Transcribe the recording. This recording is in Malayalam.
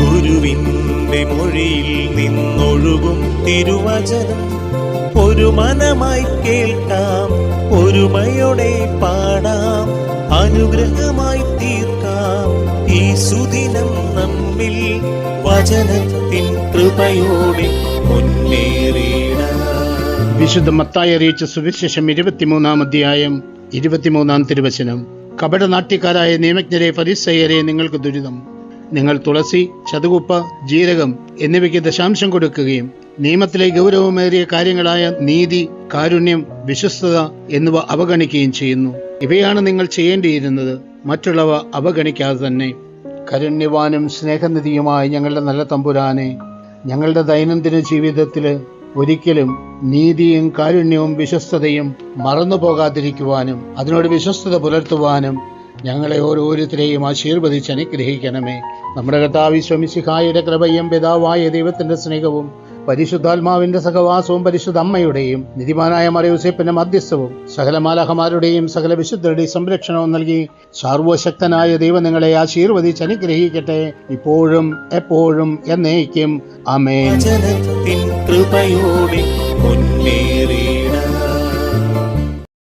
ഗുരുവിന്റെ മൊഴിയിൽ നിന്നൊഴുകും തിരുവചനം. ഒരു മനമായി കേൾക്കാം ഒരുമയോടെ പാടാം അനുഗ്രഹമായി തീർക്കാം. ഈ സുദിനം നമ്മിൽ വചനത്തിൻ കൃപയോടെ മുന്നേറിയിടാം വിശുദ്ധ മത്തായി അറിയിച്ച സുവിശേഷം ഇരുപത്തിമൂന്നാം അധ്യായം ഇരുപത്തിമൂന്നാം തിരുവചനം. കപടനാട്യക്കാരായ നിയമജ്ഞരെ ഫരിസയരെ നിങ്ങൾക്ക് ദുരിതം. നിങ്ങൾ തുളസി ചതുകുപ്പ ജീരകം എന്നിവയ്ക്ക് ദശാംശം കൊടുക്കുകയും നിയമത്തിലെ ഗൗരവമേറിയ കാര്യങ്ങളായ നീതി കാരുണ്യം വിശ്വസ്തത എന്നിവ അവഗണിക്കുകയും ചെയ്യുന്നു. ഇവയാണ് നിങ്ങൾ ചെയ്യേണ്ടിയിരുന്നത്. മറ്റുള്ളവ അവഗണിക്കാതെ തന്നെ. കരുണ്യവാനും സ്നേഹനിധിയുമായ ഞങ്ങളുടെ നല്ല തമ്പുരാനെ ഞങ്ങളുടെ ദൈനംദിന ജീവിതത്തിൽ ഒരിക്കലും നീതിയും കാരുണ്യവും വിശ്വസ്തതയും മറന്നു പോകാതിരിക്കുവാനും അതിനോട് വിശ്വസ്തത പുലർത്തുവാനും ഞങ്ങളെ ഓരോരുത്തരെയും ആശീർവദിച്ച് അനുഗ്രഹിക്കണമേ. നമ്മുടെ കർത്താവ് സ്വമിശിഹായുടെ കൃപയും പിതാവായ ദൈവത്തിന്റെ സ്നേഹവും പരിശുദ്ധാത്മാവിന്റെ സഹവാസവും പരിശുദ്ധ അമ്മയുടെയും നിധിമാനായ മറിയൂസേപ്പിന്റെ മധ്യസ്ഥവും സകല മാലാഹമാരുടെയും സകല വിശുദ്ധരുടെയും സംരക്ഷണവും നൽകി സർവശക്തനായ ദൈവം നിങ്ങളെ ആശീർവദിച്ച് അനുഗ്രഹിക്കട്ടെ. ഇപ്പോഴും എപ്പോഴും എന്നേക്കും. അമേ കൃപയോടെ